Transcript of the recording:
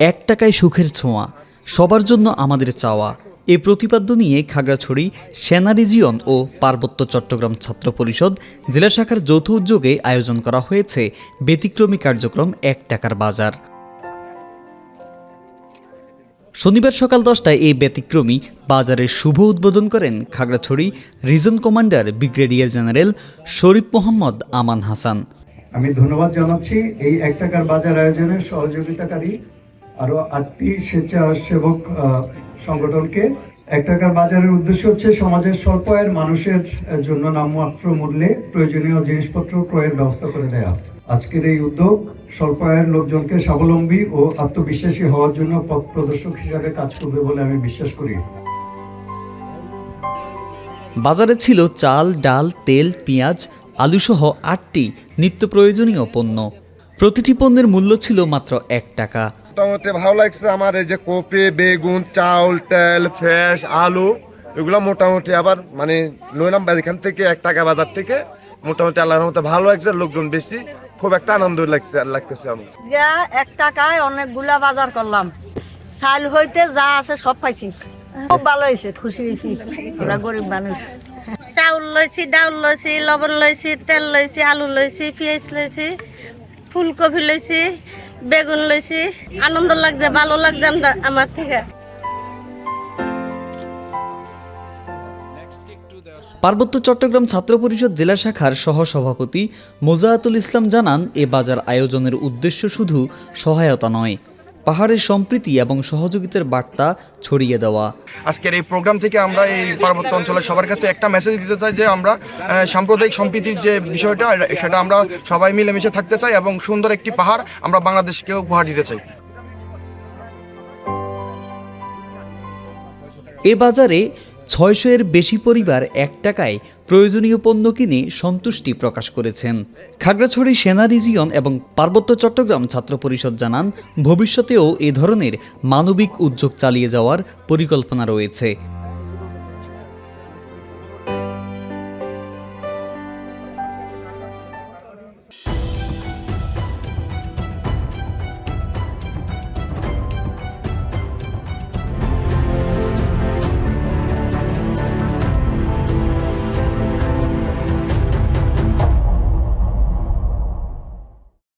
এক টাকায় সুখের ছোঁয়া, সবার জন্য আমাদের চাওয়া। এ প্রতিপাদ্য নিয়ে খাগড়াছড়ি সেনা রিজিয়ন ও পার্বত্য চট্টগ্রাম ছাত্র পরিষদ জেলা শাখার যৌথ উদ্যোগে আয়োজন করা হয়েছে ব্যতিক্রমী কার্যক্রম এক টাকার বাজার। শনিবার সকাল দশটায় এই ব্যতিক্রমী বাজারের শুভ উদ্বোধন করেন Khagrachhari region commander brigadier general Sharif Mohammad Aman Hasan. আমি ধন্যবাদ জানাচ্ছি এই এক টাকার বাজার আয়োজনের সহযোগিতাকারী আরও আটটি স্বেচ্ছাসেবক সংগঠনকে। এক টাকার বাজারের উদ্দেশ্য হচ্ছে সমাজের স্বল্প আয়ের মানুষের জন্য নামমাত্র মূল্যে প্রয়োজনীয় জিনিসপত্র ক্রয়ের ব্যবস্থা করে দেয়া। আজকের এই উদ্যোগ স্বল্প আয়ের লোকজনকে স্বাবলম্বী ও আত্মবিশ্বাসী হওয়ার জন্য পথ প্রদর্শক হিসাবে কাজ করবে বলে আমি বিশ্বাস করি। বাজারে ছিল চাল, ডাল, তেল, পেঁয়াজ, আলুসহ আটটি নিত্য প্রয়োজনীয় পণ্য। প্রতিটি পণ্যের মূল্য ছিল মাত্র এক টাকা। মোটামুটি ভালো লাগছে আমার এই যে কপি বেগুন চাউল তেল ফ্রেশ আলু এগুলো মোটামুটি আবার মানে নইলাম এখান থেকে এক টাকা বাজার থেকে। মোটামুটি আল্লাহর মতো ভালো লাগছে লোকজন বেশি। খুব একটা আনন্দ লাগছে লাগতেছে আমার যা এক টাকায় অনেকগুলা বাজার করলাম। চাল হইতে যা আছে সব পাইছি। খুব ভালো হয়েছে খুশি হয়েছি। আমরা গরিব মানুষ। চাউল লইছি ডাউল লইছি লবণ লইছি তেল লইছি আলু লইছি পেঁয়াজ লইছি ফুলকপি লইছি। বেগুন লইছি। আনন্দ লাগছে, ভালো লাগছে আমার থেকে। পার্বত্য চট্টগ্রাম ছাত্র পরিষদ জেলা শাখার সহসভাপতি মোজাহাতুল ইসলাম জানান, এ বাজার আয়োজনের উদ্দেশ্য শুধু সহায়তা নয়। পাহাড়ের সম্প্রীতি এবং সহযোগিতার বার্তা ছড়িয়ে দেওয়া। আজকের এই প্রোগ্রাম থেকে আমরা এই পার্বত্য অঞ্চলের সবার কাছে একটা মেসেজ দিতে চাই যে আমরা সাম্প্রদায়িক সম্প্রীতির যে বিষয়টা সেটা আমরা সবাই মিলেমিশে থাকতে চাই এবং সুন্দর একটি পাহাড় আমরা বাংলাদেশকে উপহার দিতে চাই। এ বাজারে ছয়শো এর বেশি পরিবার এক টাকায় প্রয়োজনীয় পণ্য কিনে সন্তুষ্টি প্রকাশ করেছেন। খাগড়াছড়ি সেনা রিজিয়ন এবং পার্বত্য চট্টগ্রাম ছাত্র পরিষদ জানান, ভবিষ্যতেও এ ধরনের মানবিক উদ্যোগ চালিয়ে যাওয়ার পরিকল্পনা রয়েছে।